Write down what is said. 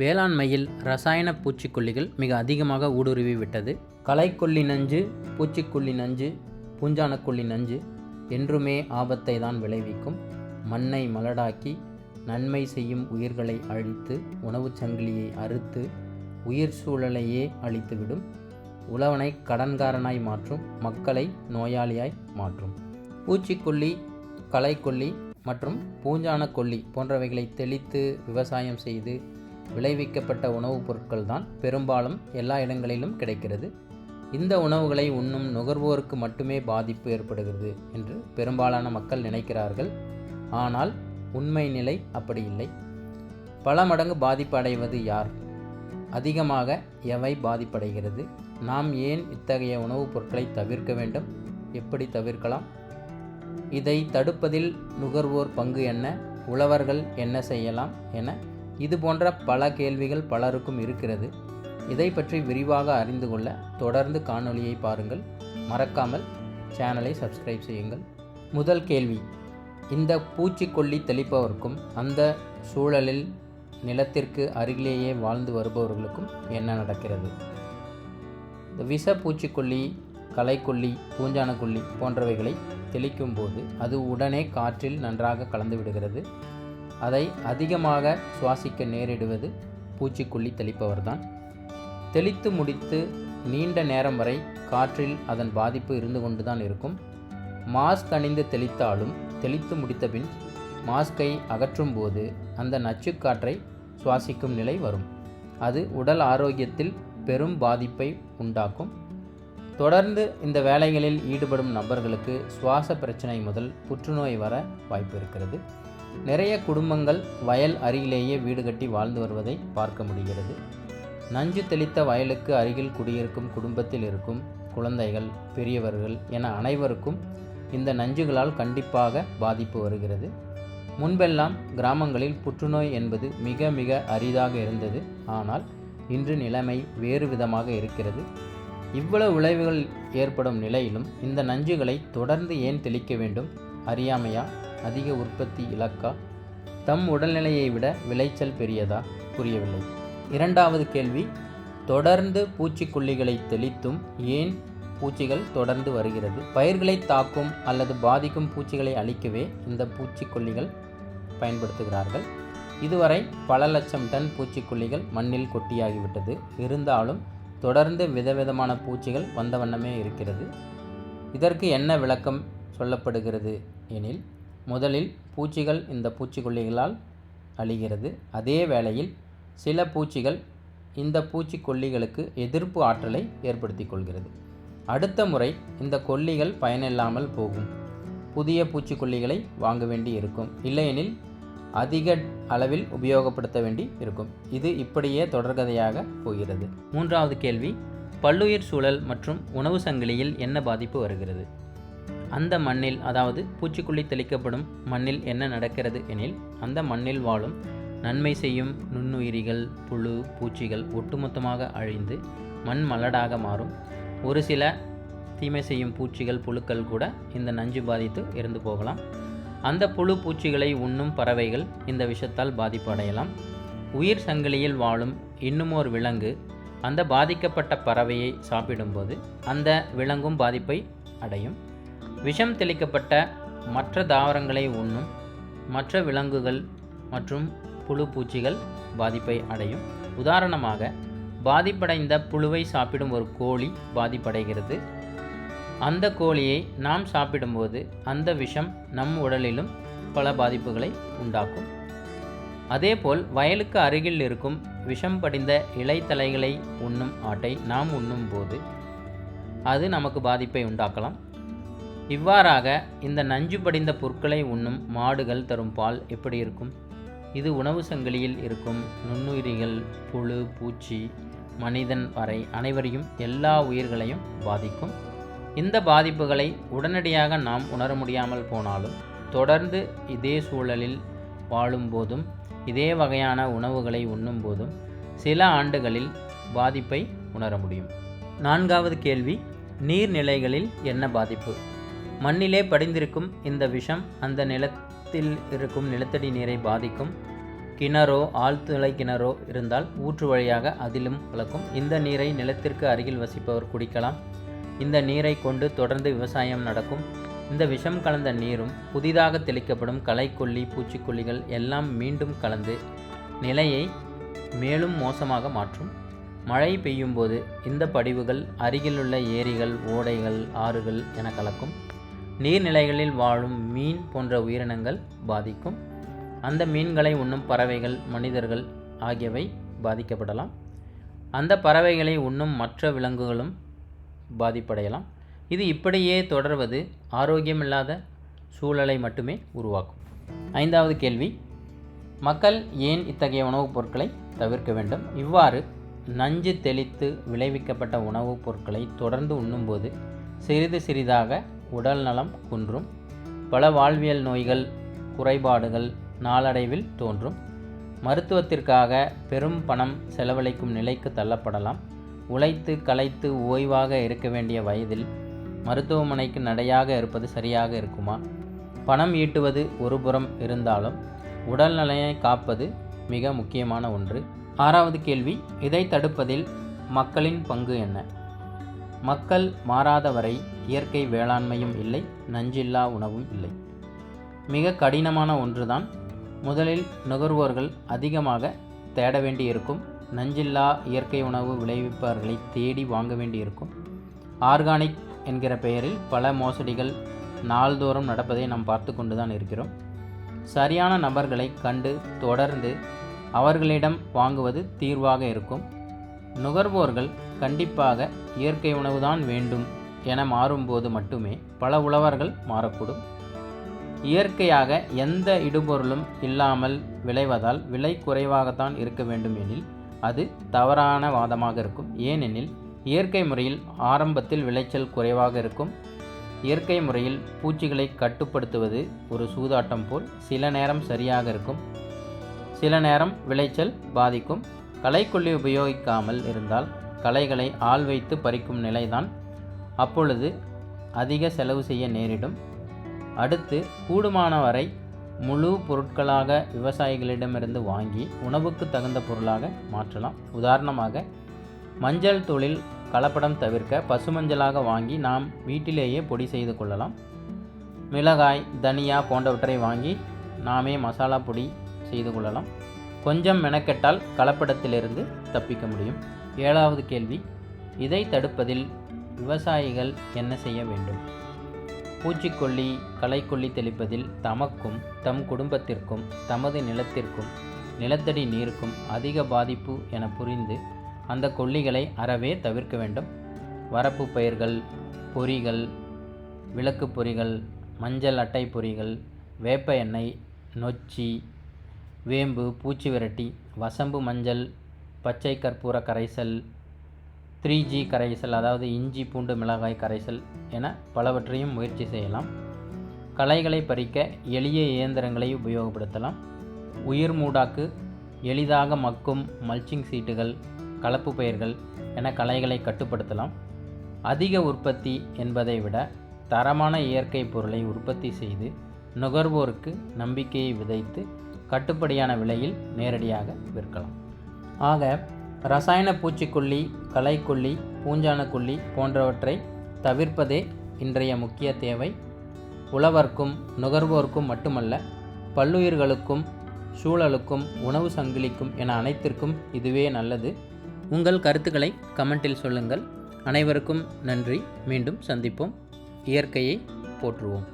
வேளாண்மையில் ரசாயன பூச்சிக்கொல்லிகள் மிக அதிகமாக ஊடுருவி விட்டது. களைக்கொல்லி நஞ்சு பூச்சிக்கொல்லி நஞ்சு பூஞ்சானக்கொல்லி நஞ்சு என்றுமே ஆபத்தை தான் விளைவிக்கும். மண்ணை மலடாக்கி நன்மை செய்யும் உயிர்களை அழித்து உணவுச் சங்கிலியை அறுத்து உயிர் சூழலையே அழித்துவிடும். உழவனை கடன்காரனாய் மாற்றும் மக்களை நோயாளியாய் மாற்றும். பூச்சிக்கொல்லி களைக்கொல்லி மற்றும் பூஞ்சான கொல்லி போன்றவைகளை தெளித்து விவசாயம் செய்து விளைவிக்கப்பட்ட உணவுப் பொருட்கள் தான் பெரும்பாலும் எல்லா இடங்களிலும் கிடைக்கிறது. இந்த உணவுகளை உண்ணும் நுகர்வோருக்கு மட்டுமே பாதிப்பு ஏற்படுகிறது என்று பெரும்பாலான மக்கள் நினைக்கிறார்கள். ஆனால் உண்மை நிலை அப்படி இல்லை. பல மடங்கு பாதிப்பு அடைவது யார்? அதிகமாக எவை பாதிப்படைகிறது? நாம் ஏன் இத்தகைய உணவுப் பொருட்களை தவிர்க்க வேண்டும்? எப்படி தவிர்க்கலாம்? இதை தடுப்பதில் நுகர்வோர் பங்கு என்ன? உழவர்கள் என்ன செய்யலாம்? என இது போன்ற பல கேள்விகள் பலருக்கும் இருக்கிறது. இதை பற்றி விரிவாக அறிந்து கொள்ள தொடர்ந்து காணொளியை பாருங்கள். மறக்காமல் சேனலை சப்ஸ்கிரைப் செய்யுங்கள். முதல் கேள்வி. இந்த பூச்சிக்கொல்லி தெளிப்பவருக்கும் அந்த சூழலில் நிலத்திற்கு அருகிலேயே வாழ்ந்து வருபவர்களுக்கும் என்ன நடக்கிறது? இந்த விஷ பூச்சிக்கொல்லி களைக்கொல்லி பூஞ்சானக்கொல்லி போன்றவைகளை தெளிக்கும் போது அது உடனே காற்றில் நன்றாக கலந்து விடுகிறது. அதை அதிகமாக சுவாசிக்க நேரிடுவது பூச்சிக்கொல்லி தெளிப்பவர்தான். தெளித்து முடித்து நீண்ட நேரம் வரை காற்றில் அதன் பாதிப்பு இருந்து கொண்டு தான் இருக்கும். மாஸ்க் அணிந்து தெளித்தாலும் தெளித்து முடித்தபின் மாஸ்கை அகற்றும் போது அந்த நச்சுக்காற்றை சுவாசிக்கும் நிலை வரும். அது உடல் ஆரோக்கியத்தில் பெரும் பாதிப்பை உண்டாக்கும். தொடர்ந்து இந்த வேலைகளில் ஈடுபடும் நபர்களுக்கு சுவாச பிரச்சனை முதல் புற்றுநோய் வர வாய்ப்பு இருக்கிறது. நிறைய குடும்பங்கள் வயல் அருகிலேயே வீடு கட்டி வாழ்ந்து வருவதை பார்க்க முடிகிறது. நஞ்சு தெளித்த வயலுக்கு அருகில் குடியிருக்கும் குடும்பத்தில் இருக்கும் குழந்தைகள் பெரியவர்கள் என அனைவருக்கும் இந்த நஞ்சுகளால் கண்டிப்பாக பாதிப்பு வருகிறது. முன்பெல்லாம் கிராமங்களில் புற்றுநோய் என்பது மிக மிக அரிதாக இருந்தது. ஆனால் இன்று நிலைமை வேறு விதமாக இருக்கிறது. இவ்வளவு விளைவுகள் ஏற்படும் நிலையிலும் இந்த நஞ்சுகளை தொடர்ந்து ஏன் தெளிக்க வேண்டும்? அறியாமையா? அதிக உற்பத்தி இலக்கா? தம் உடல்நிலையை விட விளைச்சல் பெரியதா? புரியவில்லை. இரண்டாவது கேள்வி தொடர்ந்து பூச்சிக்கொல்லிகளை தெளித்தும் ஏன் பூச்சிகள் தொடர்ந்து வருகிறது? பயிர்களை தாக்கும் அல்லது பாதிக்கும் பூச்சிகளை அழிக்கவே இந்த பூச்சிக்கொல்லிகள் பயன்படுத்துகிறார்கள். இதுவரை பல லட்சம் டன் பூச்சிக்கொல்லிகள் மண்ணில் கொட்டியாகிவிட்டது. இருந்தாலும் தொடர்ந்து விதவிதமான பூச்சிகள் வந்த வண்ணமே இருக்கிறது. இதற்கு என்ன விளக்கம் சொல்லப்படுகிறது எனில் முதலில் பூச்சிகள் இந்த பூச்சிக்கொல்லிகளால் அழிகிறது. அதே வேளையில் சில பூச்சிகள் இந்த பூச்சிக்கொல்லிகளுக்கு எதிர்ப்பு ஆற்றலை ஏற்படுத்தி கொள்கிறது அடுத்த முறை இந்த கொல்லிகள் பயனில்லாமல் போகும். புதிய பூச்சிக்கொல்லிகளை வாங்க வேண்டி இருக்கும். இல்லையெனில் அதிக அளவில் உபயோகப்படுத்த வேண்டி இருக்கும். இது இப்படியே தொடர்கதையாக போகிறது. மூன்றாவது கேள்வி பல்லுயிர் சூழல் மற்றும் உணவு சங்கிலியில் என்ன பாதிப்பு வருகிறது? அந்த மண்ணில் அதாவது பூச்சிக்கொல்லி தெளிக்கப்படும் மண்ணில் என்ன நடக்கிறது எனில் அந்த மண்ணில் வாழும் நன்மை செய்யும் நுண்ணுயிரிகள் புழு பூச்சிகள் ஒட்டுமொத்தமாக அழிந்து மண் மலடாக மாறும். ஒரு சில தீமை செய்யும் பூச்சிகள் புழுக்கள் கூட இந்த நஞ்சு பாதித்து இறந்து போகலாம். அந்த புழு பூச்சிகளை உண்ணும் பறவைகள் இந்த விஷத்தால் பாதிப்படையலாம். உயிர் சங்கிலியில் வாழும் இன்னுமோர் விலங்கு அந்த பாதிக்கப்பட்ட பறவையை சாப்பிடும்போது அந்த விலங்கும் பாதிப்பை அடையும். விஷம் தெளிக்கப்பட்ட மற்ற தாவரங்களை உண்ணும் மற்ற விலங்குகள் மற்றும் புழு பூச்சிகள் பாதிப்பை அடையும். உதாரணமாக பாதிப்படைந்த புழுவை சாப்பிடும் ஒரு கோழி பாதிப்படைகிறது. அந்த கோழியை நாம் சாப்பிடும்போது அந்த விஷம் நம் உடலிலும் பல பாதிப்புகளை உண்டாக்கும். அதேபோல் வயலுக்கு அருகில் இருக்கும் விஷம் படிந்த இலைத்தலைகளை உண்ணும் ஆட்டை நாம் உண்ணும் போது அது நமக்கு பாதிப்பை உண்டாக்கலாம். இவ்வாறாக இந்த நஞ்சு படிந்த பொருட்களை உண்ணும் மாடுகள் தரும் பால் எப்படி இருக்கும்? இது உணவு சங்கிலியில் இருக்கும் நுண்ணுயிரிகள் புழு பூச்சி மனிதன் வரை அனைவரையும் எல்லா உயிர்களையும் பாதிக்கும். இந்த பாதிப்புகளை உடனடியாக நாம் உணர முடியாமல் போனாலும் தொடர்ந்து இதே சூழலில் வாழும்போதும் இதே வகையான உணவுகளை உண்ணும்போதும் சில ஆண்டுகளில் பாதிப்பை உணர முடியும். நான்காவது கேள்வி நீர்நிலைகளில் என்ன பாதிப்பு? மண்ணிலே படிந்திருக்கும் இந்த விஷம் அந்த நிலத்தில் இருக்கும் நிலத்தடி நீரை பாதிக்கும். கிணறோ ஆழ்துளை கிணறோ இருந்தால் ஊற்று வழியாக அதிலும் கலக்கும் இந்த நீரை நிலத்திற்கு அருகில் வசிப்பவர் குடிக்கலாம். இந்த நீரை கொண்டு தொடர்ந்து விவசாயம் நடக்கும். இந்த விஷம் கலந்த நீரும் புதிதாக தெளிக்கப்படும் களைக்கொல்லி பூச்சிக்கொல்லிகள் எல்லாம் மீண்டும் கலந்து நிலையை மேலும் மோசமாக மாற்றும். மழை பெய்யும்போது இந்த படிவுகள் அருகிலுள்ள ஏரிகள் ஓடைகள் ஆறுகள் என கலக்கும். நீர்நிலைகளில் வாழும் மீன் போன்ற உயிரினங்கள் பாதிக்கும். அந்த மீன்களை உண்ணும் பறவைகள் மனிதர்கள் ஆகியவை பாதிக்கப்படலாம். அந்த பறவைகளை உண்ணும் மற்ற விலங்குகளும் பாதிப்படையலாம். இது இப்படியே தொடர்வது ஆரோக்கியமில்லாத சூழலை மட்டுமே உருவாக்கும். ஐந்தாவது கேள்வி. மக்கள் ஏன் இத்தகைய உணவுப் பொருட்களை தவிர்க்க வேண்டும்? இவ்வாறு நஞ்சு தெளித்து விளைவிக்கப்பட்ட உணவுப் பொருட்களை தொடர்ந்து உண்ணும்போது சிறிது சிறிதாக உடல் நலம் குன்றும் பல வாழ்வியல் நோய்கள் குறைபாடுகள் நாளடைவில் தோன்றும். மருத்துவத்திற்காக பெரும் பணம் செலவழிக்கும் நிலைக்கு தள்ளப்படலாம். உழைத்து களைத்து ஓய்வாக இருக்க வேண்டிய வயதில் மருத்துவமனைக்கு நடையாக இருப்பது சரியாக இருக்குமா? பணம் ஈட்டுவது ஒருபுறம் இருந்தாலும் உடல் காப்பது மிக முக்கியமான ஒன்று. ஆறாவது கேள்வி இதை தடுப்பதில் மக்களின் பங்கு என்ன? மக்கள் மாறாத வரை இயற்கை வேளாண்மையும் இல்லை நஞ்சில்லா உணவும் இல்லை. மிக கடினமான ஒன்றுதான் முதலில் நுகர்வோர்கள் அதிகமாக தேட வேண்டியிருக்கும் நஞ்சில்லா இயற்கை உணவு விளைவிப்பவர்களை தேடி வாங்க வேண்டியிருக்கும். ஆர்கானிக் என்கிற பெயரில் பல மோசடிகள் நாள்தோறும் நடப்பதை நாம் பார்த்து கொண்டு தான் இருக்கிறோம். சரியான நபர்களை கண்டு தொடர்ந்து அவர்களிடம் வாங்குவது தீர்வாக இருக்கும். நுகர்வோர்கள் கண்டிப்பாக இயற்கை உணவுதான் வேண்டும் என மாறும்போது மட்டுமே பல உழவர்கள் மாறக்கூடும். இயற்கையாக எந்த இடுபொருளும் இல்லாமல் விளைவதால் விலை குறைவாகத்தான் இருக்க வேண்டும் எனில் அது தவறான வாதமாக இருக்கும். ஏனெனில் இயற்கை முறையில் ஆரம்பத்தில் விளைச்சல் குறைவாக இருக்கும். இயற்கை முறையில் பூச்சிகளை கட்டுப்படுத்துவது ஒரு சூதாட்டம் போல் சில நேரம் சரியாக இருக்கும். சில நேரம் விளைச்சல் பாதிக்கும். களைக்கொல்லி உபயோகிக்காமல் இருந்தால் களைகளை ஆள் வைத்து பறிக்கும் நிலைதான். அப்பொழுது அதிக செலவு செய்ய நேரிடும். அடுத்து கூடுமான வரை முழு பொருட்களாக விவசாயிகளிடமிருந்து வாங்கி உணவுக்கு தகுந்த பொருளாக மாற்றலாம். உதாரணமாக மஞ்சள் தொழில் கலப்படம் தவிர்க்க பசுமஞ்சளாக வாங்கி நாம் வீட்டிலேயே பொடி செய்து கொள்ளலாம். மிளகாய் தனியா போன்றவற்றை வாங்கி நாமே மசாலா பொடி செய்து கொள்ளலாம். கொஞ்சம் மெனக்கெட்டால் கலப்படத்திலிருந்து தப்பிக்க முடியும். ஏழாவது கேள்வி இதை தடுப்பதில் விவசாயிகள் என்ன செய்ய வேண்டும்? பூச்சிக்கொல்லி களைக்கொல்லி தெளிப்பதில் தமக்கும் தம் குடும்பத்திற்கும் தமது நிலத்திற்கும் நிலத்தடி நீருக்கும் அதிக பாதிப்பு என புரிந்து அந்த கொல்லிகளை அறவே தவிர்க்க வேண்டும். வரப்பு பயிர்கள் பொறிகள் விளக்கு பொறிகள் மஞ்சள் அட்டை பொறிகள் வேப்ப எண்ணெய் நொச்சி வேம்பு பூச்சி விரட்டி வசம்பு மஞ்சள் பச்சை கற்பூர கரைசல் த்ரீ ஜி கரைசல் அதாவது இஞ்சி பூண்டு மிளகாய் கரைசல் என பலவற்றையும் முயற்சி செய்யலாம். களைகளை பறிக்க எளிய இயந்திரங்களை உபயோகப்படுத்தலாம். உயிர் மூடாக்கு எளிதாக மக்கும் மல்ச்சிங் சீட்டுகள் கலப்பு பயிர்கள் என களைகளை கட்டுப்படுத்தலாம். அதிக உற்பத்தி என்பதை விட தரமான இயற்கை பொருளை உற்பத்தி செய்து நுகர்வோருக்கு நம்பிக்கையை விதைத்து கட்டுப்படியான விலையில் நேரடியாக விற்கலாம். ஆக ரசாயன பூச்சிக்கொல்லி களைக்கொல்லி பூஞ்சானக்கொல்லி போன்றவற்றை தவிர்ப்பதே இன்றைய முக்கிய தேவை. உழவர்க்கும் நுகர்வோர்க்கும் மட்டுமல்ல பல்லுயிர்களுக்கும் சூழலுக்கும் உணவு சங்கிலிக்கும் என அனைத்திற்கும் இதுவே நல்லது. உங்கள் கருத்துக்களை கமெண்டில் சொல்லுங்கள். அனைவருக்கும் நன்றி. மீண்டும் சந்திப்போம். இயற்கையை போற்றுவோம்.